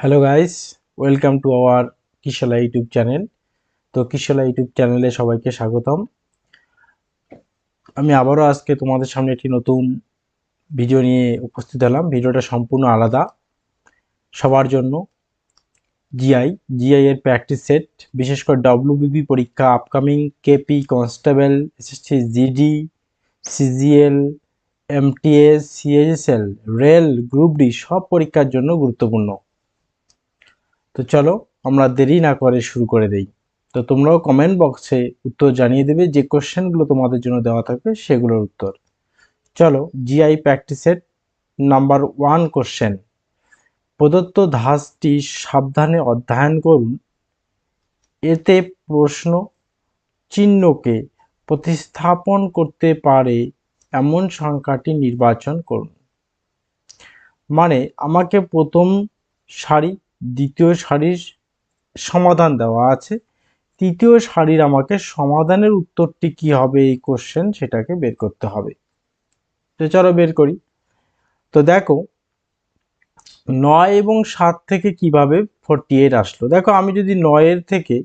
Hello guys welcome to our কিশলা YouTube channel তো কিশলা YouTube চ্যানেলে সবাইকে স্বাগতম। আমি আবারও আজকে তোমাদের সামনে একটি নতুন ভিডিও নিয়ে উপস্থিত হলাম। ভিডিওটা সম্পূর্ণ আলাদা। সবার জন্য জিআই জিআই এর প্র্যাকটিস সেট বিশেষ করে ডব্লিউবিবি পরীক্ষা upcoming KP constable SSC GD CGL MTS CSL rail group D সব পরীক্ষার জন্য গুরুত্বপূর্ণ। তো চলো, আমরা দেরি না করে শুরু করে দেই। তো তোমরাও কমেন্ট বক্সে উত্তর জানিয়ে দেবে, যে কোশ্চেনগুলো তোমাদের জন্য দেওয়া থাকবে সেগুলোর উত্তর। চলো জিআই প্র্যাকটিসের নাম্বার ওয়ান কোশ্চেন প্রদত্ত ধাসটি সাবধানে অধ্যয়ন করুন। এতে প্রশ্ন চিহ্নকে প্রতিস্থাপন করতে পারে এমন সংখ্যাটি নির্বাচন করুন। মানে আমাকে প্রথম সারি দ্বিতীয় সারির সমাধান দেওয়া আছে। তৃতীয় সারির আমাকে সমাধানের উত্তরটি কি হবে এই কোশ্চেন সেটাকে বের করতে হবে। তো চলো বের করি। তো দেখো, নয় এবং সাত থেকে কীভাবে ফোরটি এইট আসলো? দেখো, আমি যদি নয়ের থেকে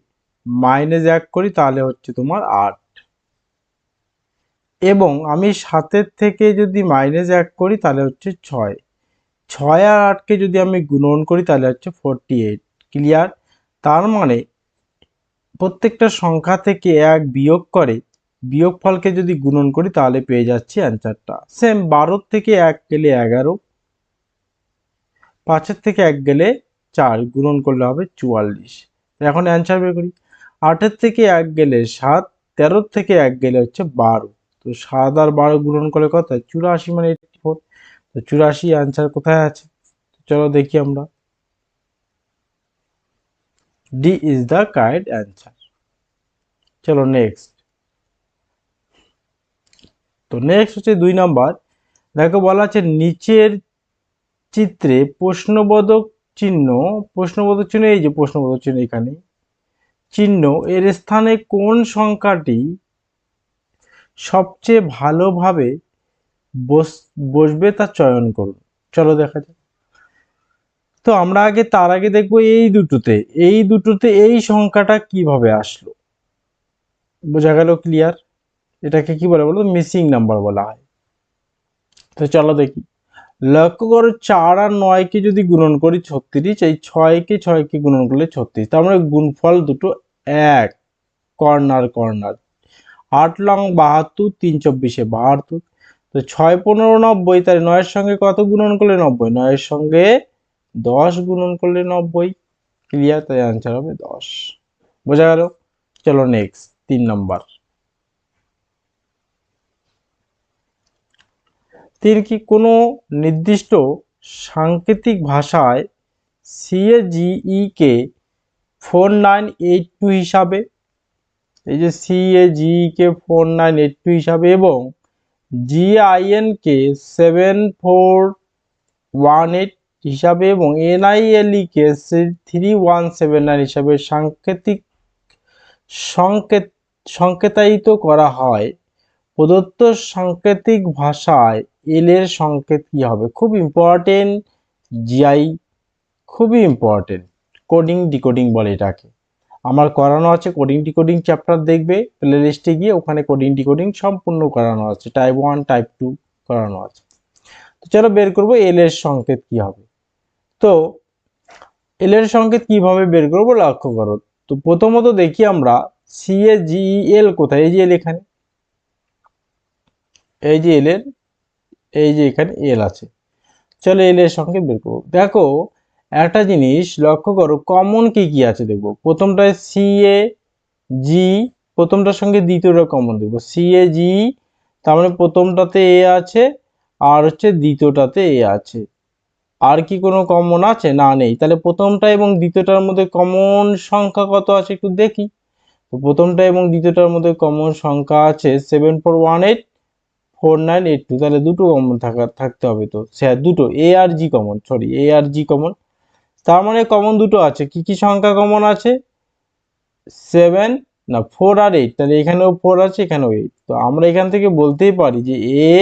মাইনাস এক করি, তাহলে হচ্ছে তোমার আট। এবং আমি সাতের থেকে যদি মাইনাস এক করি, তাহলে হচ্ছে ছয়। ছয় আর আটকে যদি আমি গুণন করি, তাহলে হচ্ছে ফোরটি এইট ক্লিয়ার তার মানে প্রত্যেকটা সংখ্যা থেকে এক বিয়োগ করে বিয়োগ ফলকে যদি গুণন করি, তাহলে পেয়ে যাচ্ছি অ্যান্সারটা সেম বারোর থেকে এক গেলে এগারো, পাঁচের থেকে এক গেলে চার, গুণন করলে হবে চুয়াল্লিশ। এখন অ্যান্সার বের করি। আটের থেকে এক গেলে সাত, তেরোর থেকে এক গেলে হচ্ছে বারো। তো সাত আর বারো গুণন করলে কত চুরাশি মানে এইটটি ফোর তো চুরাশি অ্যান্সার কোথায় আছে? চলো দেখি আমরা। D is the correct answer চলো নেক্সট তো নেক্সট হচ্ছে দুই নাম্বার দেখো বলা আছে নিচের চিত্রে প্রশ্নবোধক চিহ্ন প্রশ্নবোধক চিহ্ন, এই যে প্রশ্নবোধক চিহ্ন এখানে। চিহ্ন, এর স্থানে কোন সংখ্যাটি সবচেয়ে ভালোভাবে বসবে তা চয়ন করুন চলো দেখা যাক। তো আমরা আগে, তার আগে দেখব এই দুটোতে এই দুটোতে এই সংখ্যাটা কীভাবে আসলো? বোঝা গেল ক্লিয়ার এটাকে কি বলে বলো মিসিং নাম্বার বলা হয়। তো চলো দেখি। লক্ষ্য করো, চার আর নয়কে যদি গুণন করি ছত্রিশ, এই ছয়কে ছয়কে গুণন করলে ছত্রিশ। তার মানে গুণফল দুটো এক। Corner corner. আট লং বাহাত্তর, তিন চব্বিশে বাহাত্তর। তো ছয় পনেরো নব্বই, তাহলে নয়ের সঙ্গে কত গুণন করলে নব্বই? নয়ের সঙ্গে দশ গুণন করলে নব্বই। ক্লিয়ার তাই আনসার হবে দশ। বোঝা গেল? চলো নেক্সট তিন নম্বর তিন কি কোনো নির্দিষ্ট সাংকেতিক ভাষায় সিএজিই কে ফোর নাইন এইট টু হিসাবে, এই যে সিএজিই কে ফোর নাইন এইট টু হিসাবে এবং জিআইএন কে সেভেন ফোর ওয়ান এইট হিসাবে এবং এনআইএলই কে থ্রি ওয়ান সেভেন নাইন হিসাবে সাংকেতিক সংকেত সংকেতায়িত করা হয়। প্রদত্ত সাংকেতিক ভাষায় এল এর সংকেত কি হবে? খুব ইম্পর্টেন্ট জিআই খুবই ইম্পর্টেন্ট কোডিং ডিকোডিং বলে এটাকে। আমার করানো আছে কোডিং ডিকোডিং চ্যাপ্টার দেখবে প্লে লিস্টে গিয়ে ওখানে কোডিং ডিকোডিং সম্পূর্ণ করানো আছে টাইপ ওয়ান টাইপ টু করানো আছে। তো চলো বের করব এল এর সংকেত কি হবে। তো এল এর সংকেত কীভাবে বের করব লক্ষ্য করো। তো প্রথমত দেখি আমরা সি এ জি এল কোথায়? এই যে এল এখানে। এই যে এল এর, এই যে এখানে এল আছে। চলো এল এর সংকেত বের করব। দেখো একটা জিনিস লক্ষ্য করো কমন কি কি আছে দেখব? প্রথমটায় সি এ জি প্রথমটার সঙ্গে দ্বিতীয়টা কমন দেখব। সি এ জি তার মানে প্রথমটাতে এ আছে আর হচ্ছে দ্বিতীয়টাতে এ আছে। আর কি কোনো কমন আছে? না, নেই। তাহলে প্রথমটা এবং দ্বিতীয়টার মধ্যে কমন সংখ্যা কত আছে একটু দেখি। তো প্রথমটা এবং দ্বিতীয়টার মধ্যে কমন সংখ্যা আছে seven four one eight four nine eight two তাহলে দুটো কমন থাকা, থাকতে হবে তো। সে দুটো এ আর জি কমন সরি এ আর জি কমন তার মানে কমন দুটো আছে। কি কি সংখ্যা কমন আছে? সেভেন না ফোর আর এইট তাহলে এখানেও ফোর আছে, এখানেও এইট তো আমরা এখান থেকে বলতেই পারি যে এ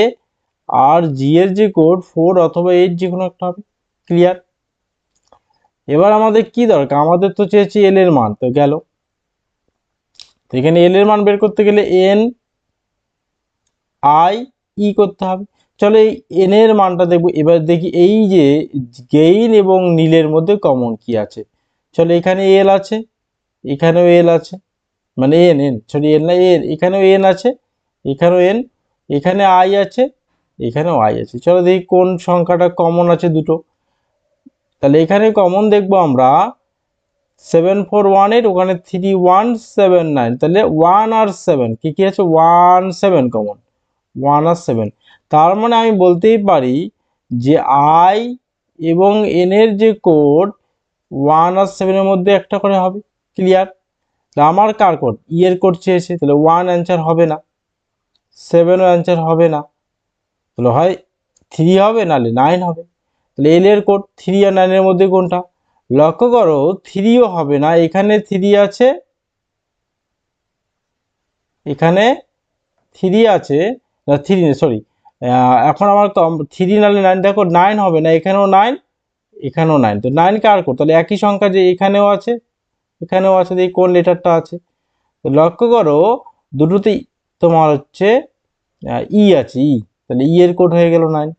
আর জি এর যে কোড ফোর অথবা এইট যে কোনো একটা হবে। ক্লিয়ার এবার আমাদের কি দরকার? আমাদের তো চেয়েছি এল এর মান, তো গেল। তো এখানে এল এর মান বের করতে গেলে এন আই ই করতে হবে। চলো এই এর মানটা দেখব। এবার দেখি এই যে গেইন এবং নীলের মধ্যে কমন কি আছে। চলো এখানে এল আছে, এখানেও এল আছে মানে এন এন সরি এন না এন এখানেও এন আছে, এখানেও এন এখানে আই আছে, এখানেও আই আছে। চলো দেখি কোন সংখ্যাটা কমন আছে দুটো। তাহলে এখানে কমন দেখব আমরা সেভেন ফোর ওয়ান এইট ওখানে থ্রি ওয়ান সেভেন নাইন তাহলে ওয়ান আর সেভেন কী কী আছে? ওয়ান সেভেন কমন ওয়ান আর সেভেন তার মানে আমি বলতেই পারি যে আই এবং এন এর যে কোড ওয়ান আর সেভেনের মধ্যে একটা করে হবে ক্লিয়ার আমার কার কোড ই এর কোড চেয়েছে, তাহলে ওয়ান অ্যান্সার হবে না সেভেনও অ্যান্সার হবে না, তাহলে হয় থ্রি হবে নাহলে নাইন হবে, তাহলে এল এর কোড থ্রি আর নাইনের মধ্যে কোনটা? লক্ষ্য করো থ্রিও হবে না, এখানে থ্রি আছে, এখানে থ্রি আছে, না থ্রি সরি এখন আমার থ্রি নাহলে নাইন দেখো নাইন হবে না, এখানেও নাইন এখানেও নাইন তো নাইন কার? কোড তাহলে একই সংখ্যা যে এখানেও আছে এখানেও আছে, দেখি কোন লেটারটা আছে। তো লক্ষ্য করো দুটোতেই তোমার হচ্ছে ই আছে ই তাহলে ই এর কোড হয়ে গেল নাইন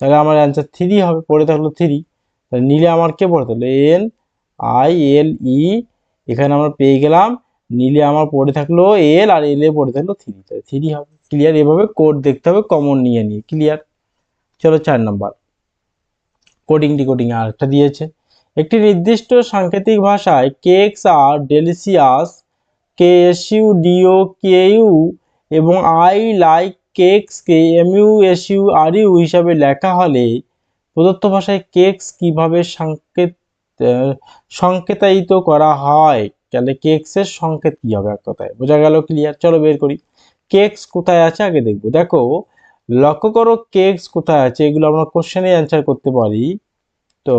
তাহলে আমার অ্যান্সার থ্রি হবে, পড়ে থাকল থ্রি তাহলে নিলে আমার কে পড়ে? থাকল এন আই এল ই এখানে আমরা পেয়ে গেলাম, নিলে আমার পড়ে থাকল এল আর এল এ পড়ে থাকল থ্রি তাহলে থ্রি হবে। ক্লিয়ার এভাবে কোড দেখতে হবে কমন নিয়ে নিয়ে ক্লিয়ার চলো চার নাম্বার কোডিং ডিকোডিং আর একটা দিয়েছে। একটি নির্দিষ্ট সাংকেতিক ভাষায় cakes are delicious K S U DO K U এবং I like কেকসকে M U S U R U হিসাবে লেখা হলে প্রদত্ত ভাষায় কেকস কীভাবে সংকেত সংকেতায়িত করা হয়? তাহলে কেকসের সংকেত কি হবে এক কথায়? বোঝা গেল ক্লিয়ার চলো বের করি। কেকস কোথায় আছে আগে দেখব। দেখো, লক্ষ্য করো কেকস কোথায় আছে, এগুলো আমরা কোশ্চেনে অ্যান্সার করতে পারি। তো,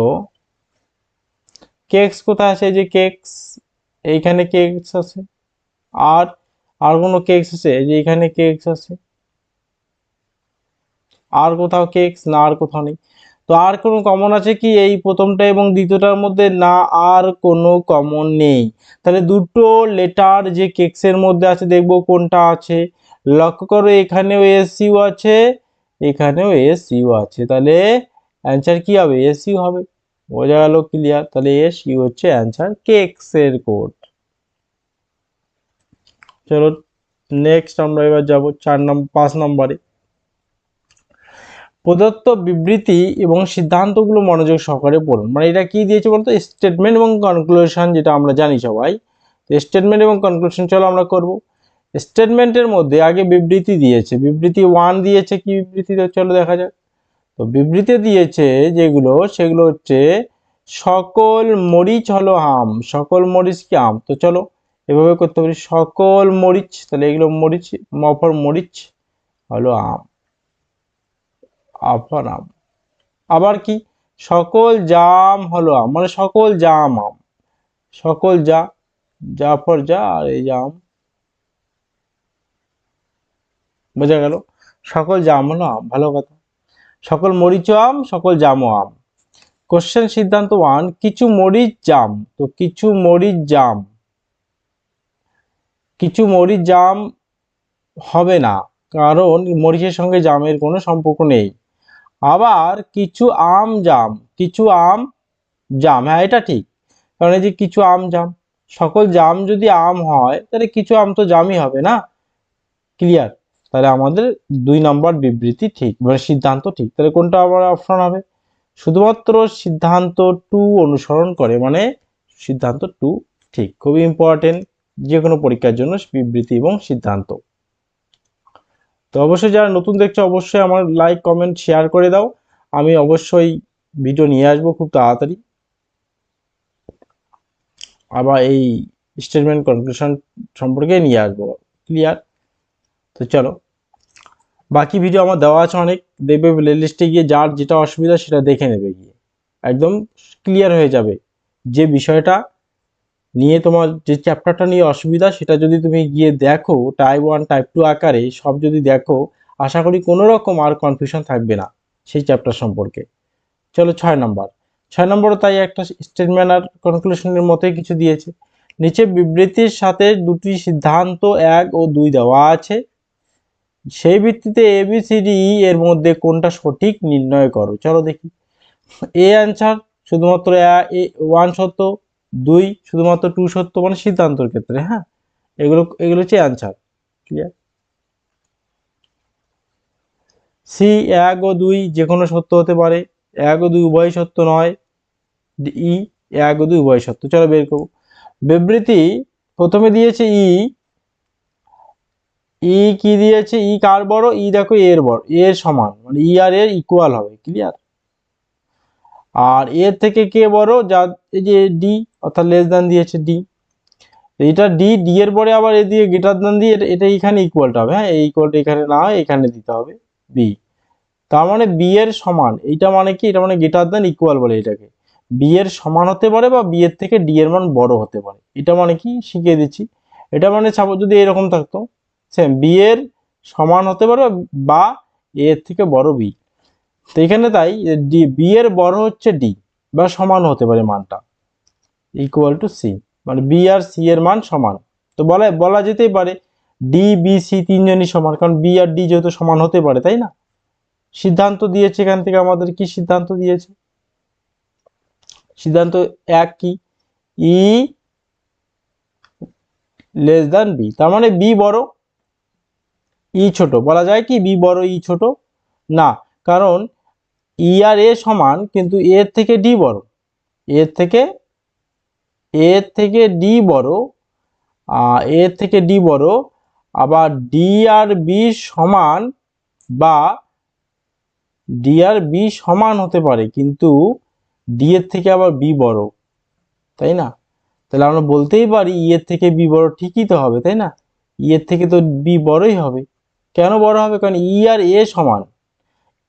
কেকস কোথায় আছে যে কেকস, এইখানে কেকস আছে। আর আর কোনো কেকস আছে যে এখানে কেকস আছে। আর কোথাও কেকস না, আর কোথাও নেই। তো আর কোনো কমন আছে কি? এই প্রথমটা এবং দ্বিতীয়টার মধ্যে না, আর কোনো কমন নেই। তাহলে দুটো লেটার যে কেক্সের মধ্যে আছে, দেখব কোনটা আছে। লক্ষ্য করো, এখানেও এস ইউ আছে, এখানেও এস ইউ আছে। তাহলে অ্যান্সার কি হবে? এস ইউ হবে। বোঝা গেল ক্লিয়ার তাহলে এস ইউ হচ্ছে অ্যান্সার কেক্সের কোড চলো নেক্সট আমরা এবার যাব চার নম্বর পাঁচ নম্বরে। প্রদত্ত বিবৃতি এবং সিদ্ধান্তগুলো মনোযোগ সহকারে পড়ুন। মানে এটা কি দিয়েছে বলতো? স্টেটমেন্ট এবং কনক্লুশন যেটা আমরা জানি সবাই। স্টেটমেন্ট এবং কনক্লুশন চলো আমরা করব। স্টেটমেন্টের মধ্যে আগে বিবৃতি দিয়েছে। বিবৃতি ওয়ান দিয়েছে, কি বিবৃতি? চলো দেখা যাক। তো বিবৃতি দিয়েছে যেগুলো, সেগুলো হচ্ছে সকল মরিচ হলো আম, সকল মরিচ কি আম? তো চলো এভাবে করতে পারি। সকল মরিচ, তাহলে এগুলো মরিচ, মফর মরিচ হলো আম। আফর আম আবার কি? সকল জাম হলো আম। মানে সকল জাম আম। সকল যা, জাফর যা আর এই জাম বোঝা গেল? সকল জাম হলো আম। ভালো কথা। সকল মরিচ আম, সকল জামও আম। কোশ্চেন সিদ্ধান্ত ওয়ান কিছু মরিচ জাম। তো কিছু মরিচ জাম। কিছু মরিচ জাম হবে না। কারণ মরিচের সঙ্গে জামের কোনো সম্পর্ক নেই। আবার কিছু আম জাম, কিছু আম জাম হ্যাঁ এটা ঠিক। কারণ এই যে কিছু আম জাম, সকল জাম যদি আম হয়, তাহলে কিছু আম তো জামই হবে না? ক্লিয়ার তাহলে আমাদের দুই নম্বর বিবৃতি ঠিক মানে সিদ্ধান্ত ঠিক। তাহলে কোনটা আবার অপশন হবে? শুধুমাত্র সিদ্ধান্ত টু অনুসরণ করে মানে সিদ্ধান্ত টু ঠিক। খুবই ইম্পর্টেন্ট যে কোনো পরীক্ষার জন্য বিবৃতি এবং সিদ্ধান্ত। তো অবশ্যই যারা নতুন দেখছ, অবশ্যই আমার লাইক কমেন্ট শেয়ার করে দাও। আমি অবশ্যই ভিডিও নিয়ে আসব খুব তাড়াতাড়ি। আবার এই স্টেটমেন্ট কনক্লুশন সম্পর্কে নিয়ে আসব ক্লিয়ার তো চলো। বাকি ভিডিও আমার দেওয়া আছে অনেক। দেখবে প্লেলিস্টে গিয়ে যার যেটা অসুবিধা সেটা দেখে নেবে গিয়ে। একদম ক্লিয়ার হয়ে যাবে। যে বিষয়টা নিয়ে তোমার যে চ্যাপ্টারটা নিয়ে অসুবিধা, সেটা যদি তুমি গিয়ে দেখো টাইপ ওয়ান টাইপ টু আকারে সব যদি দেখো, আশা করি কোনো রকম আর কনফিউশন থাকবে না সেই চ্যাপ্টার সম্পর্কে। চলো ছয় নম্বর ছয় নম্বর তাই একটা স্টেটমেন্ট আর কনক্লুশনের মতোই কিছু দিয়েছে। নিচে বিবৃতির সাথে দুটি সিদ্ধান্ত, এক ও দুই দেওয়া আছে। সেই ভিত্তিতে এবিসিডি এর মধ্যে কোনটা সঠিক নির্ণয় করো? চলো দেখি। এ অ্যান্সার শুধুমাত্র ওয়ান সত্য দুই শুধুমাত্র টু সত্য মানে সিদ্ধান্তর ক্ষেত্রে হ্যাঁ? এগুলো এগুলো হচ্ছে অ্যান্সার ক্লিয়ার সি এক ও দুই যে কোনো সত্য হতে পারে। এক ও দুই উভয় সত্য নয়। ই এক ও দুই উভয় সত্য। চলো বের করব। বিবৃতি প্রথমে দিয়েছে ই ই কি দিয়েছে? ই কার বড়? ই দেখো এর বড়। এর সমান। মানে ই আর এর ইকুয়াল হবে ক্লিয়ার আর এর থেকে কে বড়? যা এই যে ডি অর্থাৎ লেস দ্যান দিয়েছে ডি এটা ডি ডি এর পরে আবার এ দিয়ে গ্রেটার দ্যান দিয়ে এটা- এখানে ইকুয়ালটা হবে হ্যাঁ? এই ইকুয়ালটা এখানে না হয়, এখানে দিতে হবে বি তার মানে বি এর সমান, এইটা মানে কি? এটা মানে গ্রেটার দ্যান ইকুয়াল বলে এটাকে। বি এর সমান হতে পারে বা বি এর থেকে ডি এর মান বড় হতে পারে। এটা মানে কি? শিখিয়ে দিচ্ছি। এটা মানে সাপোজ যদি এরকম থাকতো সেম বি এর সমান হতে পারে বা এর থেকে বড় বি তো এখানে তাই ডি বি এর বড় হচ্ছে ডি বা সমান হতে পারে মানটা। ইকুয়াল টু সি মানে বি আর সি এর মান সমান। তো বলা বলা যেতেই পারে ডি বি সি তিনজনই সমান, কারণ বি আর ডি যেহেতু সমান হতে পারে, তাই না? সিদ্ধান্ত দিয়েছে এখান থেকে আমাদের কি সিদ্ধান্ত দিয়েছে? সিদ্ধান্ত এক কি? ই লেস দ্যান বি তার মানে বি বড় ই ছোট। বলা যায় কি বি বড় ই ছোট? না, কারণ ই আর এ সমান কিন্তু এর থেকে ডি বড়। এর থেকে এর থেকে ডি বড় এর থেকে ডি বড়, আবার ডি আর বি সমান বা ডি আর বি সমান হতে পারে, কিন্তু ডি এর থেকে আবার বি বড়, তাই না? তাহলে আমরা বলতেই পারি ই এর থেকে বি বড় ঠিকই তো হবে, তাই না? ই এর থেকে তো বি বড়ই হবে। কেন বড় হবে? কারণ ই আর এ সমান।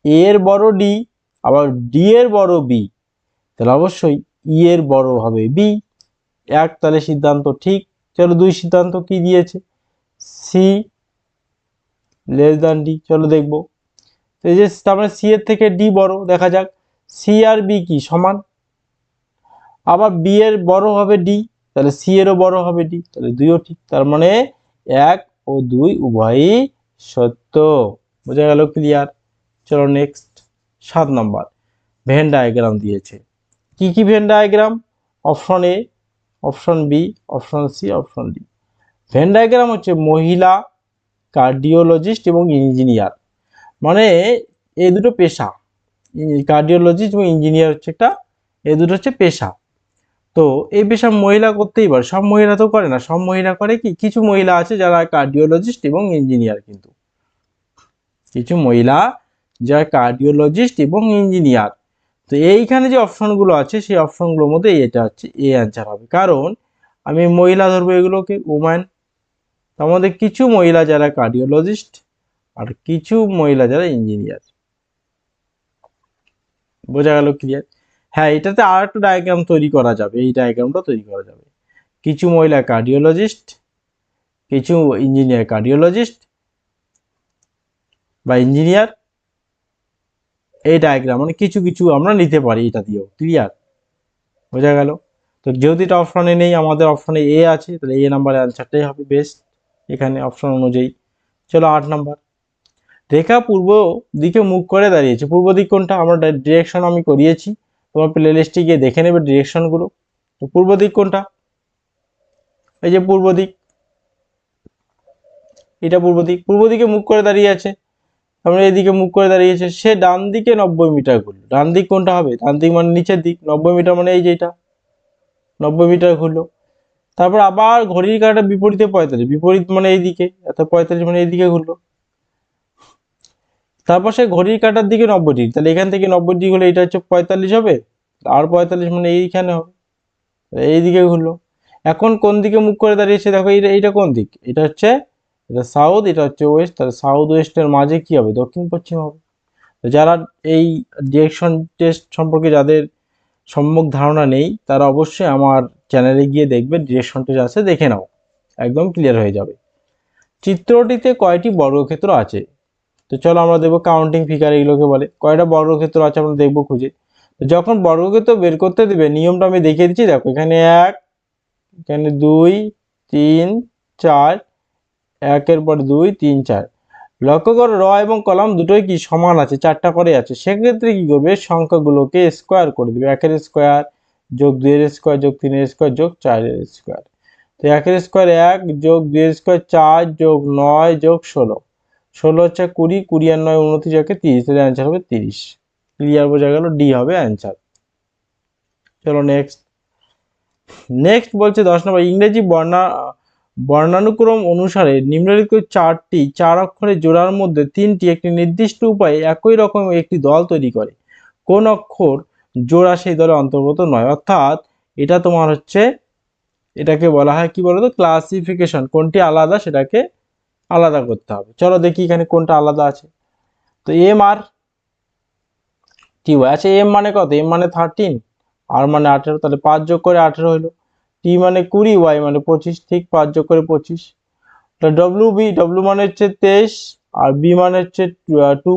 এর বড় ডি আবার ডি এর বড় বি তাহলে অবশ্যই ই এর বড় হবে বি এক, তাহলে সিদ্ধান্ত ঠিক, চলো দুই সিদ্ধান্ত কি দিয়েছে? সি লেস দ্যান ডি চলো দেখব। এই যে তার মানে সি এর থেকে ডি বড়, দেখা যাক। সি আর বি কি, সমান? আবার বি এর বড় হবে ডি তাহলে সি এরও বড় হবে ডি তাহলে দুইও ঠিক। তার মানে এক ও দুই উভয়ই সত্য। বোঝা গেল ক্লিয়ার চলো নেক্সট সাত নম্বর ভেন ডায়াগ্রাম দিয়েছে। কি কি Venn diagram option A option B option C option D Venn diagram হচ্ছে মহিলা কার্ডিওলজিস্ট এবং ইঞ্জিনিয়ার মানে এই দুটো পেশা। কার্ডিওলজিস্ট এবং ইঞ্জিনিয়ার হচ্ছে একটা এই দুটো হচ্ছে পেশা। তো এই পেশা মহিলা করতেই পারে। সব মহিলা তো করে না। সব মহিলা করে কি? কিছু মহিলা আছে যারা কার্ডিওলজিস্ট এবং ইঞ্জিনিয়ার কিন্তু। কিছু মহিলা যারা কার্ডিওলজিস্ট এবং ইঞ্জিনিয়ার তো এইখানে যে অপশনগুলো আছে, সেই অপশনগুলোর মধ্যে এটা হচ্ছে এ অ্যান্সার হবে। কারণ আমি মহিলা ধরবো এগুলোকে উম্যান তার মধ্যে কিছু মহিলা যারা কার্ডিওলজিস্ট আর কিছু মহিলা যারা ইঞ্জিনিয়ার বোঝা গেল ক্লিয়ার হ্যাঁ এটাতে আর একটা ডায়াগ্রাম তৈরি করা যাবে, এই ডায়াগ্রামটা তৈরি করা যাবে। কিছু মহিলা কার্ডিওলজিস্ট কিছু ইঞ্জিনিয়ার কার্ডিওলজিস্ট বা ইঞ্জিনিয়ার এই ডায়াগ্রাম মানে কিছু কিছু আমরা নিতে পারি এটা দিয়েও ক্লিয়ার বোঝা গেল? তো যেহেতু এটা অপশনে নেই, আমাদের অপশনে এ আছে, তাহলে এ নাম্বারের অ্যান্সারটাই হবে বেস্ট এখানে অপশন অনুযায়ী। চলো আট নাম্বার রেখা পূর্ব দিকে মুখ করে দাঁড়িয়েছে। পূর্ব দিক কোনটা? আমরা ডিরেকশন আমি করিয়েছি। তোমার প্লে লিস্টে গিয়ে দেখে নেবে ডিরেকশনগুলো তো পূর্ব দিক কোনটা? এই যে পূর্ব দিক। এটা পূর্ব দিক। পূর্ব দিকে মুখ করে দাঁড়িয়ে আছে। আমরা এদিকে মুখ করে দাঁড়িয়েছে সে ডান দিকে নব্বই মিটার ঘুরলো। ডান দিক কোনটা হবে? ডান দিক মানে নিচের দিক। নব্বই মিটার মানে এই যেটা নব্বই মিটার ঘুরলো। তারপর আবার ঘড়ির কাঁটা বিপরীতে পঁয়তাল্লিশ, বিপরীত মানে এইদিকে, এত পঁয়তাল্লিশ মানে এইদিকে ঘুরলো। তারপর সে ঘড়ির কাঁটার দিকে নব্বই ডিগ্রি। তাহলে এখান থেকে নব্বই ডিগ্রি হলে এটা হচ্ছে পঁয়তাল্লিশ হবে? আর পঁয়তাল্লিশ মানে এইখানে হবে। এইদিকে ঘুরলো। এখন কোন দিকে মুখ করে দাঁড়িয়েছে দেখো, এইটা এইটা কোন দিক? এটা হচ্ছে এটা সাউথ, এটা হচ্ছে ওয়েস্ট, তাহলে সাউথ ওয়েস্টের মাঝে কি হবে? দক্ষিণ পশ্চিম হবে। তো যারা এই ডিরেকশন টেস্ট সম্পর্কে যাদের সম্যক ধারণা নেই, তারা অবশ্যই আমার চ্যানেলে গিয়ে দেখবে, ডিরেকশন টেস্ট আছে, দেখে নাও। একদম ক্লিয়ার হয়ে যাবে। চিত্রটিতে কয়টি বর্গক্ষেত্র আছে? তো চলো আমরা দেখব কাউন্টিং ফিগার এগুলোকে বলে। কয়টা বর্গক্ষেত্র আছে আমরা দেখব খুঁজে। যখন বর্গকে বের করতে দেবে, নিয়মটা আমি দেখিয়ে দিচ্ছি। দেখো, এখানে এক, এখানে দুই, তিন, চার একের পর দুই, তিন, চার। লক্ষ্য করো, র এবং কলাম দুটোই কি সমান আছে? চারটা করে আছে। সেক্ষেত্রে কি করবে? সংখ্যাগুলোকে স্কোয়ার করে দেবে। একের স্কোয়ার যোগ দুইয়ের স্কোয়ার যোগ তিনের স্কোয়ার যোগ চারের স্কোয়ার তো একের স্কোয়ার এক যোগ দুইয়ের স্কোয়ার চার যোগ নয় যোগ ষোলো। ষোলো হচ্ছে কুড়ি কুড়ি আর নয় উনত্রিশ একে তিরিশ। তাহলে অ্যান্সার হবে তিরিশ। ক্লিয়ার বোঝা গেল? ডি হবে অ্যান্সার চলো নেক্সট নেক্সট বলছে দশ নম্বর, ইংরেজি বর্ণা বর্ণানুক্রম অনুসারে নিম্নলিখিত চারটি চার অক্ষরের জোড়ার মধ্যে তিনটি একটি নির্দিষ্ট উপায়ে একই রকম একটি দল তৈরি করে। কোন অক্ষর জোড়া সেই দলে অন্তর্গত নয়। অর্থাৎ এটা তোমার হচ্ছে, এটাকে বলা হয় কি বলতো? ক্লাসিফিকেশন কোনটি আলাদা সেটাকে আলাদা করতে হবে। চলো দেখি এখানে কোনটা আলাদা আছে। তো এম আর টি ওয়াই। আচ্ছা এম মানে কত? এম মানে থার্টিন আর মানে আঠেরো। তাহলে পাঁচ যোগ করে আঠেরো হলো। টি মানে কুড়ি ওয়াই মানে পঁচিশ, ঠিক পাঁচ যোগ করে পঁচিশ। ডব্লিউ বি ডব্লিউ মানে হচ্ছে তেইশ আর বি মানে হচ্ছে টু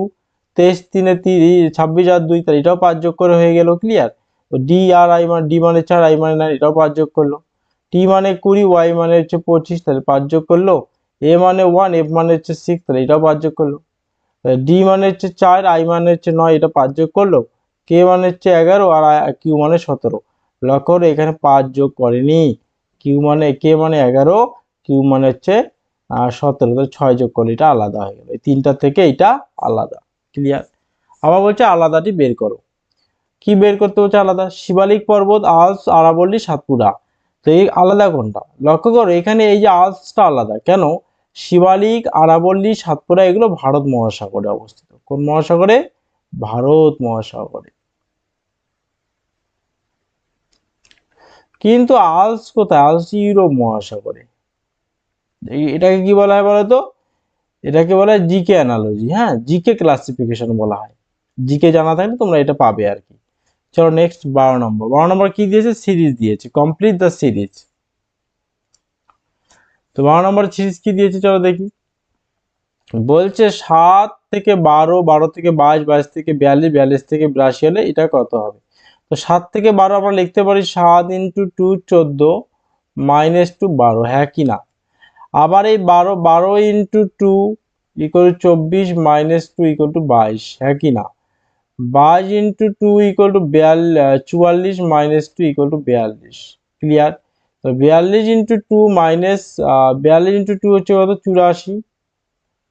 তেইশ তিনে তিরিশ ছাব্বিশ আর দুই, তাহলে এটাও পাঁচ যোগ করে হয়ে গেল ক্লিয়ার তো ডি আর আই মানে ডি মানে চার আই মানে নয় এটাও পাঁচ যোগ করল। টি মানে কুড়ি ওয়াই মানে হচ্ছে পঁচিশ, তাহলে পাঁচ যোগ করল। এ মানে ওয়ান এফ মানে হচ্ছে সিক্স তাহলে এটাও পাঁচ যোগ করল। ডি মানে হচ্ছে চার আই মানে হচ্ছে নয়, এটা পাঁচ যোগ করল। কে মানে হচ্ছে এগারো আর কিউ মানে সতেরো। লক্ষ্য করো, এখানে পাঁচ যোগ করেনি। কিউ মানে কে মানে এগারো কিউ মানে হচ্ছে সতেরো তো ছয় যোগ করলে এটা আলাদা হয়ে গেল। এই তিনটা থেকে এটা আলাদা ক্লিয়ার আবার বলছে আলাদাটি বের করো। কি বের করতে হচ্ছে আলাদা? শিবালিক পর্বত, আলস, আরাবল্লী, সাতপুরা। তো এই আলাদা কোনটা? লক্ষ্য করো, এখানে এই যে আলসটা আলাদা, কেন? শিবালিক, আরাবল্লী, সাতপুরা, এগুলো ভারত মহাসাগরে অবস্থিত। কোন মহাসাগরে? ভারত মহাসাগরে। কিন্তু আলস কোথায়? আলস ইউরোপ মহাসাগরে। এটাকে কি বলা হয় বলতো? এটাকে বলা হয় জিকে অ্যানালজি হ্যাঁ? জিকে ক্লাসিফিকেশন বলা হয়। জিকে জানা থাকলে তোমরা এটা পাবে আর কি। চলো নেক্সট বারো নম্বর। বারো নম্বর কি দিয়েছে? সিরিজ দিয়েছে। কমপ্লিট দ্য সিরিজ তো বারো নম্বর সিরিজ কি দিয়েছে? চলো দেখি। বলছে সাত থেকে বারো বারো থেকে বাইশ বাইশ থেকে বিয়াল্লিশ বিয়াল্লিশ থেকে বিরাশি হলে এটা কত হবে? তো সাত থেকে বারো আমরা লিখতে পারি সাত ইন্টু টু চোদ্দ মাইনাস টু বারো হ্যাঁ কি না? আবার এই বারো বারো ইন্টু টু ইকুয়াল টু চব্বিশ মাইনাস টু ইকুয়াল টু বাইশ হ্যাঁ কি না? বাইশ ইন্টু টু ইকুয়াল টু চুয়াল্লিশ মাইনাস টু ইকুয়াল টু বিয়াল্লিশ ক্লিয়ার তো বিয়াল্লিশ ইন্টু টু মাইনাস বিয়াল্লিশ ইন্টু টু হচ্ছে কত? চুরাশি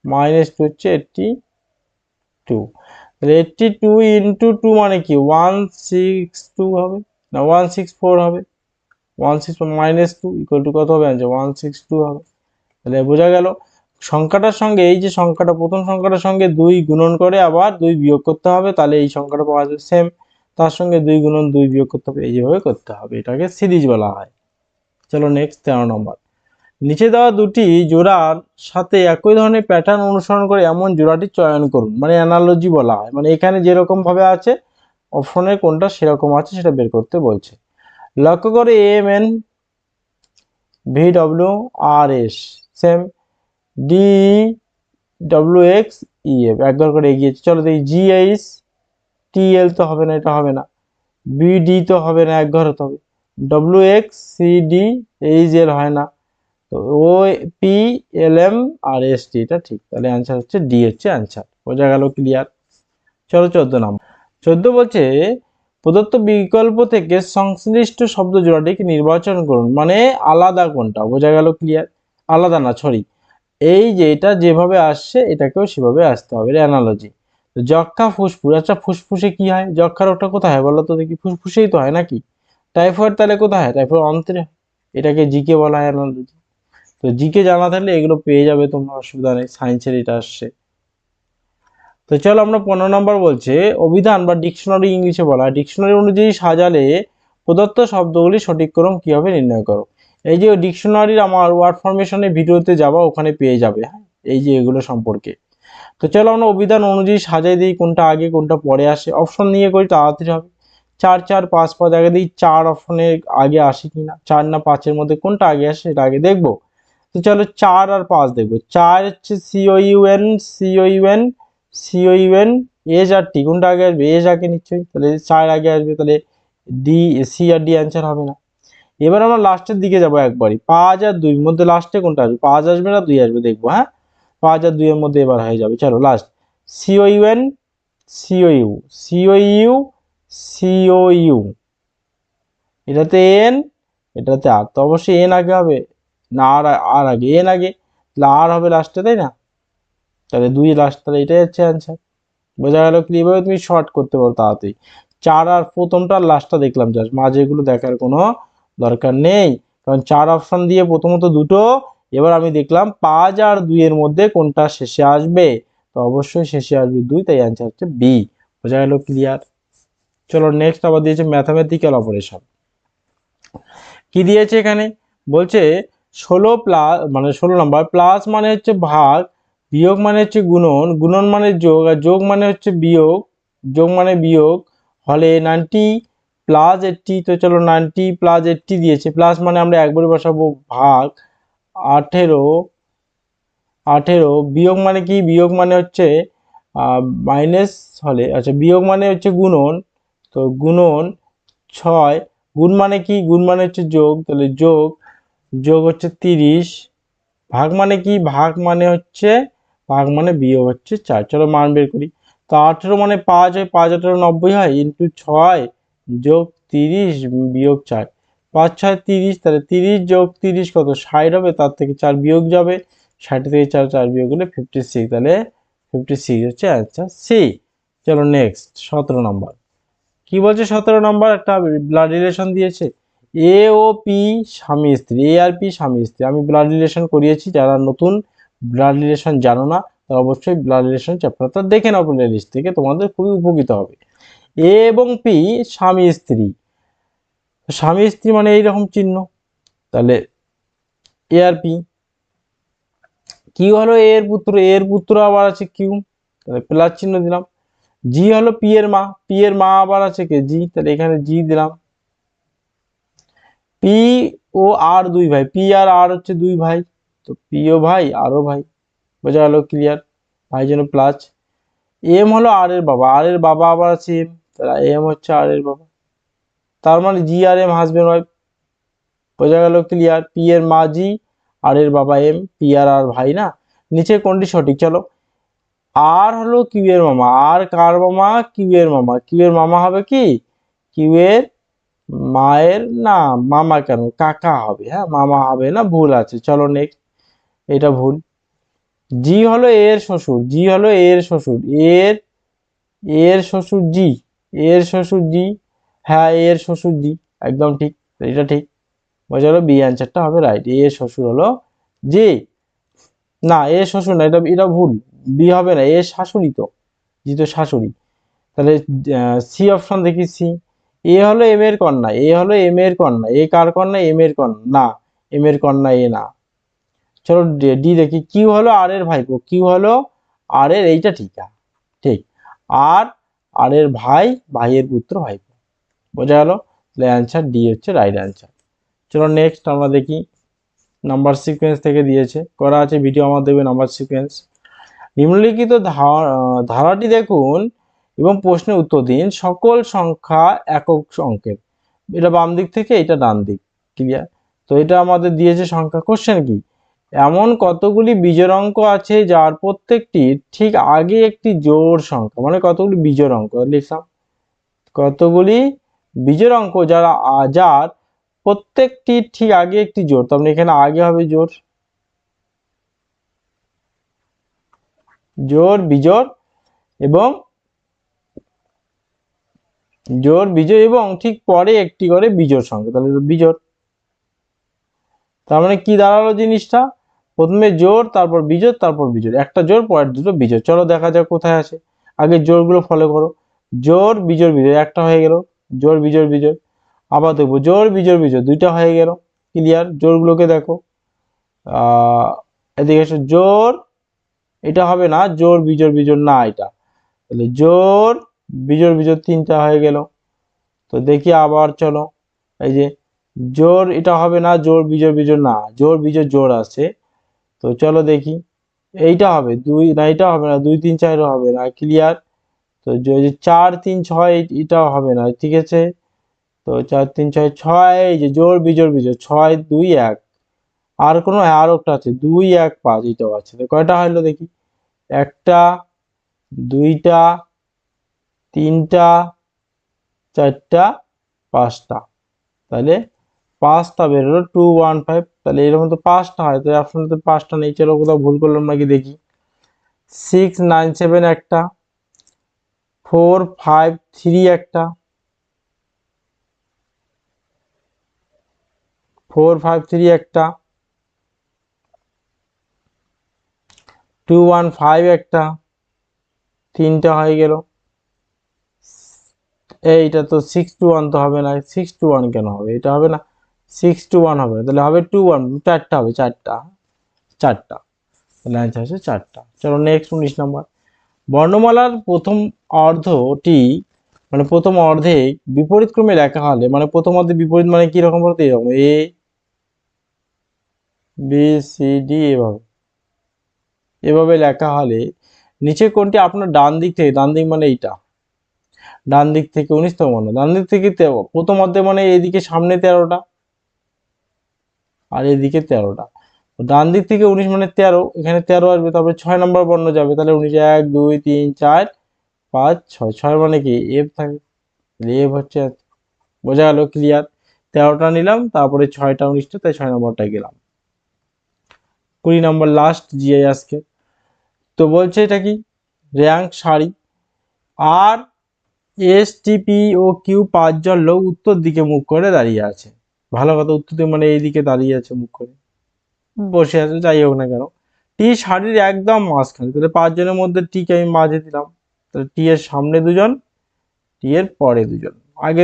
মাইনাস টু হচ্ছে এইটটি টু তাহলে টু ইন্টু টু মানে কি? ওয়ান সিক্স টু হবে? না ওয়ান সিক্স ফোর হবে। One six minus two equal to কত হবে? আনছে ওয়ান সিক্স টু হবে। তাহলে বোঝা গেল, সংখ্যাটার সঙ্গে, এই যে সংখ্যাটা, প্রথম সংখ্যাটার সঙ্গে দুই গুণন করে আবার দুই বিয়োগ করতে হবে, তাহলে এই সংখ্যাটা পাওয়া যাবে সেম তার সঙ্গে দুই গুণন, দুই বিয়োগ করতে হবে, এই যেভাবে করতে হবে। এটাকে সিরিজ বলা হয়। চলো নেক্সট তেরো নম্বর। নিচে দেওয়া দুটি জোড়ার সাথে একই ধরনের প্যাটার্ন অনুসরণ করে এমন জোড়াটি চয়ন করুন। মানে অ্যানালজি বলা হয়। মানে এখানে যেরকম ভাবে আছে অপশনের কোনটা সেরকম আছে সেটা বের করতে বলছে। লক্ষ্য করে M N V W R S same D W X E F একবার করে এগিয়েছে চলো দেখি। জি এইচ টি এল তো হবে না, এটা হবে না। বি ডি তো হবে না এক ঘর হতে হবে। W X C D H L হয় না। তো O P L M R S T এটা ঠিক। তাহলে অ্যান্সার হচ্ছে ডি হচ্ছে অ্যান্সার বোঝা গেল ক্লিয়ার চলো চোদ্দ নাম্বার চোদ্দ বলছে, প্রদত্ত বিকল্প থেকে সংশ্লিষ্ট শব্দ জোড়াটিকে নির্বাচন করুন। মানে আলাদা কোনটা? বোঝা গেল ক্লিয়ার আলাদা না সরি এই যে এটা যেভাবে আসছে, এটাকেও সেভাবে আসতে হবে। অ্যানালজি যক্ষা ফুসফুস আচ্ছা ফুসফুসে কি হয়? যক্ষার ওটা কোথায় হয় বলো তো দেখি? ফুসফুসেই তো হয় নাকি? টাইফয়েড তাহলে কোথায় হয়? টাইফয়েড অন্তরে। এটাকে জিকে বলা হয় অ্যানালজি তো জিকে জানা থাকলে এগুলো পেয়ে যাবে, তোমরা অসুবিধা নেই সায়েন্সের এটা আসছে। তো চলো আমরা পনেরো নম্বর বলছে, অভিধান বা ডিকশনারি ইংলিশে বলা ডিকশনারি অনুযায়ী সাজালে প্রদত্ত শব্দগুলি সঠিক ক্রম কীভাবে নির্ণয় করো? এই যে ডিকশনারির আমার ওয়ার্ড ফরমেশনের ভিডিওতে যাবা, ওখানে পেয়ে যাবে হ্যাঁ? এই যে এগুলো সম্পর্কে। তো চলো আমরা অভিধান অনুযায়ী সাজাই দিই, কোনটা আগে, কোনটা পরে আসে। অপশন নিয়ে করি, তাড়াতাড়ি হবে। চার চার, পাঁচ পাঁচ, আগে দিই, চার অপশনের আগে আসে কিনা? চার না পাঁচের মধ্যে কোনটা আগে আসে, সেটা আগে দেখব। তো চলো চার আর পাঁচ দেখব। চার হচ্ছে CO UN CO UN CO UN S R T কোনটা আগে আসবে? এস আগে নিশ্চয়ই। তাহলে চার আগে আসবে, তাহলে ডি সি আর ডি অ্যান্সার হবে না। এবার আমরা লাস্টের দিকে যাব একবারই। পাঁচ আর দুই মধ্যে লাস্টে কোনটা আসবে? পাঁচ আসবে না, দুই আসবে দেখব হ্যাঁ? পাঁচ আর দুইয়ের মধ্যে এবার হয়ে যাবে। চলো last CO UN CO U CO U CO U এটাতে এন এটাতে আর তো অবশ্যই এন আগে হবে। না আর আর আগে এন আগে, তাহলে আর হবে লাস্টে তাই না? তাহলে দুই লাস্ট তাহলে এটাই হচ্ছে অ্যান্সার বোঝা গেল কি? এইভাবে তুমি শর্ট করতে পারো তাড়াতাড়ি। চার আর প্রথমটা লাস্টটা দেখলাম জাস্ট মাঝে এগুলো দেখার কোনো দরকার নেই। কারণ চার অপশন দিয়ে প্রথমত দুটো, এবার আমি দেখলাম পাঁচ আর দুইয়ের মধ্যে কোনটা শেষে আসবে? তো অবশ্যই শেষে আসবে দুই, তাই অ্যান্সার হচ্ছে বি বোঝা গেল ক্লিয়ার চলো নেক্সট আবার দিয়েছে ম্যাথামেটিক্যাল অপারেশন কি দিয়েছে এখানে? বলছে ষোলো প্লাস মানে ষোলো নাম্বার, প্লাস মানে হচ্ছে ভাগ, বিয়োগ মানে হচ্ছে গুণন গুণন মানে যোগ, আর যোগ মানে হচ্ছে বিয়োগ, যোগ মানে বিয়োগ, হলে নাইনটি প্লাস এইটটি তো চলো নাইনটি প্লাস এইটটি দিয়েছে প্লাস মানে আমরা একবারে বসাবো ভাগ আঠেরো আঠেরো, বিয়োগ মানে কি? বিয়োগ মানে হচ্ছে মাইনাস হলে আচ্ছা বিয়োগ মানে হচ্ছে গুণন, তো গুণন ছয়, গুণ মানে কি? গুণ মানে হচ্ছে যোগ, তাহলে যোগ যোগ হচ্ছে তিরিশ। ভাগ মানে কি? ভাগ মানে হচ্ছে, ভাগ মানে বিয়োগ হচ্ছে চার। চলো মান বের করি। তো আঠেরো মানে পাঁচ হয়, পাঁচ আঠেরো নব্বই হয়, ইন্টু ছয় যোগ তিরিশ বিয়োগ চার। পাঁচ ছয় তিরিশ, তাহলে তিরিশ যোগ তিরিশ কত? ষাট হবে, তার থেকে চার বিয়োগ যাবে। ষাট থেকে চার চার বিয়োগ হলে ফিফটি সিক্স তাহলে ফিফটি সিক্স হচ্ছে অ্যান্সার সি চলো নেক্সট সতেরো নম্বর কি বলছে সতেরো নম্বর একটা ব্লাড রিলেশন দিয়েছে। এ ও পি স্বামী স্ত্রী এ আর পি স্বামী স্ত্রী। আমি ব্লাড রিলেশন করিয়েছি, যারা নতুন ব্লাড রিলেশন জানো না, তারা অবশ্যই ব্লাড রিলেশন চ্যাপ্টারটা দেখে নাও লিস্ট থেকে, তোমাদের খুবই উপকৃত হবে। এ এবং পি স্বামী স্ত্রী। স্বামী স্ত্রী মানে এইরকম চিহ্ন। তাহলে এ আর পি কিউ হলো এ এর পুত্র এ এর পুত্র আবার আছে কিউ তাহলে প্লাস চিহ্ন দিলাম। জি হলো পি এর মা পি এর মা আবার আছে কে? জি তাহলে এখানে জি দিলাম। পি ও আর দুই ভাই। পি আর আর হচ্ছে দুই ভাই। তো পি ও ভাই আরও ভাই। বোঝা গেল ক্লিয়ার ভাই জন্য প্লাস এম হলো আর এর বাবা। আর এর বাবা আবার আছে এম তাহলে এম হচ্ছে আর এর বাবা। তার মানে জি আর এম হাজবেন্ড ওয়াইফ বোঝা গেল ক্লিয়ার পি এর মা জি আর এর বাবা এম পি আর আর ভাই, না? নিচে কোনটি সঠিক? চলো। আর হলো কিউ এর মামা। আর কার মামা? কিউ এর মামা। কিউ এর মামা হবে কি? কিউ এর মায়ের না মামা কেন? কাকা হবে হ্যাঁ? মামা হবে না, ভুল আছে। চলো নেক্সট এটা ভুল। জি হলো এর শ্বশুর জি হলো এর শ্বশুর। এর এর শ্বশুর জি এর শ্বশুর জি হ্যাঁ এর শ্বশুর জি একদম ঠিক, এটা ঠিক। বোঝা গেলো বি অ্যান্সারটা হবে রাইট এর শ্বশুর হলো জি না, এর শ্বশুর না, এটা এটা ভুল। বি হবে না, এর শাশুড়ি তো জি তো শাশুড়ি। তাহলে সি অপশন দেখি সি এ হলো এম এর কন্যা এ হলো এম এর কন্যা এ কার কন্যা? এম এর কন্যা। না এম এর কন্যা এ না। চলো ডি দেখি কিউ হলো আর এর ভাইপো কিউ হলো আর এর, এইটা ঠিক ঠিক। আর আর এর ভাই, ভাইয়ের পুত্র ভাইপো। বোঝা গেল? তাহলে অ্যান্সার ডি হচ্ছে রাইট অ্যান্সার চলো নেক্সট আমরা দেখি নাম্বার সিকোয়েন্স থেকে দিয়েছে। করা আছে ভিডিও আমার দেবে নাম্বার সিকোয়েন্স নিম্নলিখিত ধারাটি দেখুন। এবং প্রশ্নের উত্তর দিন, সকল সংখ্যা একক অঙ্কের এটা বাম দিক থেকে, এটা ডান দিক ক্লিয়ার তো এটা আমাদের দিয়েছে সংখ্যা কোশ্চেন কি? এমন কতগুলি বিজোড় অঙ্ক আছে যার প্রত্যেকটি ঠিক আগে একটি জোড় সংখ্যা? মানে কতগুলি বিজোড় অঙ্ক? লিখলাম। কতগুলি বিজোড় অঙ্ক যারা যার প্রত্যেকটি ঠিক আগে একটি জোর তার মানে এখানে আগে হবে জোর জোর বিজোর এবং জোড় বিজয় এবং ঠিক পরে একটি করে বিজোর সংখ্যা তাহলে বিজোর তার মানে কি দাঁড়াল জিনিসটা? প্রথমে জোর, তারপর বিজোর তারপর বিজোর একটা জোর, পরের দুটো বিজোর চলো দেখা যাক কোথায় আছে। আগে জোরগুলো ফলো করো। জোর বিজোর বিজোড়। একটা হয়ে গেল। জোর, বিজোড় বিজোড়। আবার দেখব জোর, বিজোড় বিজোড়। দুইটা হয়ে গেল। ক্লিয়ার জোরগুলোকে দেখো। এদিকে জোর, এটা হবে না। জোর, বিজোড় বিজোড় না এটা। তাহলে জোর বিজোড় বিজোড় তিনটা হয়ে গেল। তো দেখি আবার চলো। এই যে জোর এটা হবে না জোর বিজোড় বিজোড় না জোর বিজোড় জোর আছে। তো চলো দেখি। এইটা হবে দুই, না, এটা হবে না, দুই তিন চারও হবে না ক্লিয়ার তো যে চার তিন ছয়, এটাও হবে না, ঠিক আছে? তো চার তিন ছয় ছয়, এই যে জোর বিজোড় বিজোড়, ছয়, দুই, এক। আর কোনো আর একটা আছে, দুই, এক, পাঁচ, এটাও আছে। তো কয়টা হলো দেখি? একটা, দুইটা তিনটা, চারটা, পাঁচটা। তাহলে পাঁচটা বেরোলো টু ওয়ান ফাইভ তাহলে এরকম তো পাঁচটা হয়, তাহলে অপশন তো পাঁচটা নেই, চলো কোথাও ভুল করলাম নাকি দেখি। সিক্স নাইন সেভেন একটা ফোর ফাইভ থ্রি একটা ফোর ফাইভ থ্রি একটা টু ওয়ান ফাইভ একটা, তিনটা হয়ে গেল। এইটা তো সিক্স টু ওয়ান তো হবে না। সিক্স টু ওয়ান কেন হবে? এটা হবে না। সিক্স টু ওয়ান হবে। না তাহলে হবে টু ওয়ান চারটা হবে, চারটা। চারটা। তাহলে অ্যান্সার হচ্ছে চারটা। চলো নেক্সট উনিশ নম্বর বর্ণমালার প্রথম অর্ধটি মানে প্রথম অর্ধে বিপরীত ক্রমে লেখা হলে মানে প্রথম অর্ধে বিপরীত মানে কি রকম বলতে? এরকম। এ বি সি ডি এভাবে। এভাবে লেখা হলে নিচে কোনটি আপনার ডান দিক থেকে, ডান দিক মানে এইটা। ডান দিক থেকে উনিশতম মানে ডান দিক থেকে তেরো, প্রথম অর্ধে মানে এদিকে সামনে তেরোটা আর এদিকে তেরোটা। ডান দিক থেকে উনিশ মানে তেরো, এখানে তেরো আসবে, তারপরে ছয় নম্বর বর্ণ যাবে, তাহলে উনিশ, এক, দুই, তিন, চার, পাঁচ, ছয় ছয় মানে কি? এফ থাকে এফ হচ্ছে বোঝা গেল ক্লিয়ার তেরোটা নিলাম, তারপরে ছয়টা উনিশটা, তাই ছয় নম্বরটা গেলাম। কুড়ি নম্বর লাস্ট জিআই আজকে। তো বলছে এটা কি? র্যাঙ্ক শাড়ি আর এস টিপি ও কিউ পাঁচজন লোক উত্তর দিকে মুখ করে দাঁড়িয়ে আছে। ভালো কথা, উত্তর দিকে মানে এইদিকে দাঁড়িয়ে আছে মুখ করে। বসে আছে, যাই হোক না কেন। টি শাড়ির একদম মাঝখানে, তাহলে পাঁচজনের মধ্যে টিকে আমি মাঝে দিলাম। তাহলে টি এর সামনে দুজন টি এর পরে দুজন। আগে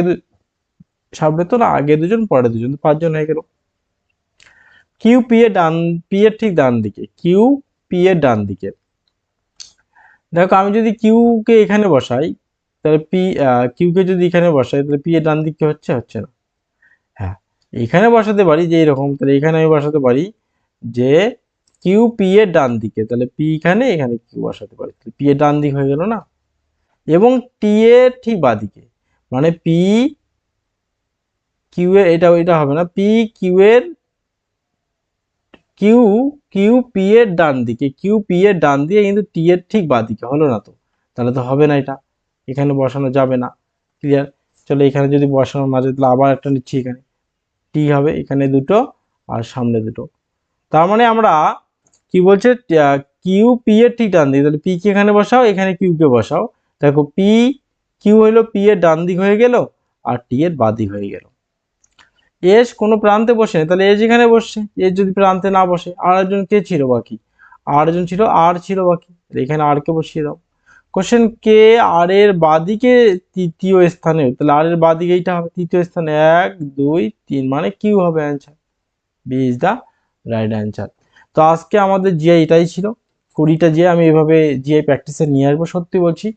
সামনে তো না, আগে দুজন, পরে দুজন পাঁচজন হয়ে গেল। কিউ পি এর ডান পি এর ঠিক ডান দিকে কিউ পি এর ডান দিকে। দেখো, আমি যদি কিউ কে এখানে বসাই তাহলে পি কিউ কে যদি এখানে বসাই, তাহলে পি এর ডান দিকে হচ্ছে হচ্ছে না। হ্যাঁ এখানে বসাতে পারি যে এরকম, তাহলে এখানে আমি বসাতে পারি যে কিউ পি এর ডান দিকে, তাহলে পি এখানে এখানে কিউ বসাতে পারি। তাহলে পি এর ডান দিক হয়ে গেল না? এবং টি এর ঠিক বাদিকে মানে পি কিউ এর, এটা এটা হবে না পি কিউ এর কিউ কিউ পি এর ডান দিকে কিউ পি এর ডান দিয়ে কিন্তু টি এর ঠিক বাদিকে হলো না তো? তাহলে তো হবে না এটা। এখানে বসানো যাবে না। ক্লিয়ার চলো এখানে যদি বসানো না তাহলে আবার একটা নিচ্ছি এখানে। টি হবে এখানে দুটো আর সামনে দুটো। তার মানে আমরা কি বলছে কিউ পি এর ঠিক ডান দিকে। তাহলে পি কে এখানে বসাও, এখানে কিউ কে বসাও। দেখো পি কিউ হইল পি এর ডান দিক হয়ে গেল আর টি এর বাঁ দিক হয়ে গেল। এস কোনো প্রান্তে বসে তাহলে এস এখানে বসছে। এস যদি প্রান্তে না বসে, আর একজন কে ছিল বাকি? আর একজন ছিল, আর ছিল বাকি। এখানে আর কে বসিয়ে দাও। কোশ্চেন কে আর এর বাদিকে তৃতীয় স্থানে, তাহলে আর এর বাদিকে এইটা হবে তৃতীয় স্থানে, এক, দুই, তিন মানে কিউ হবে answer B is the right answer তো আজকে আমাদের জিআই এটাই ছিল। কুড়িটা জিআই আমি এভাবে জিআই প্র্যাকটিসে নিয়ে আসব, সত্যি বলছি।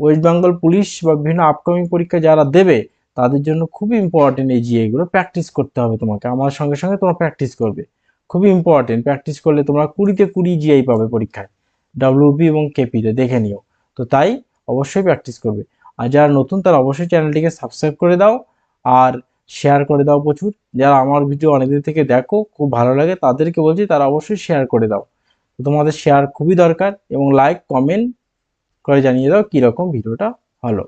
ওয়েস্ট বেঙ্গল পুলিশ বা বিভিন্ন আপকামিং পরীক্ষা যারা দেবে, তাদের জন্য খুবই ইম্পর্টেন্ট এই জিআই গুলো প্র্যাকটিস করতে হবে তোমাকে। আমার সঙ্গে সঙ্গে তোমরা প্র্যাকটিস করবে। খুবই ইম্পর্টেন্ট প্র্যাকটিস করলে তোমরা কুড়িতে কুড়ি জিআই পাবে পরীক্ষায়। ডাব্লিউপি এবং কেপিতে দেখে নিও। তো তাই অবশ্যই প্র্যাকটিস করবে। আর যারা নতুন, তারা অবশ্যই চ্যানেলটিকে সাবস্ক্রাইব করে দাও আর শেয়ার করে দাও প্রচুর। যারা আমার ভিডিও অনেকদিন থেকে দেখো, খুব ভালো লাগে, তাদেরকে বলছি তারা অবশ্যই শেয়ার করে দাও। তো তোমাদের শেয়ার খুবই দরকার এবং লাইক কমেন্ট করে জানিয়ে দাও কীরকম ভিডিওটা হলো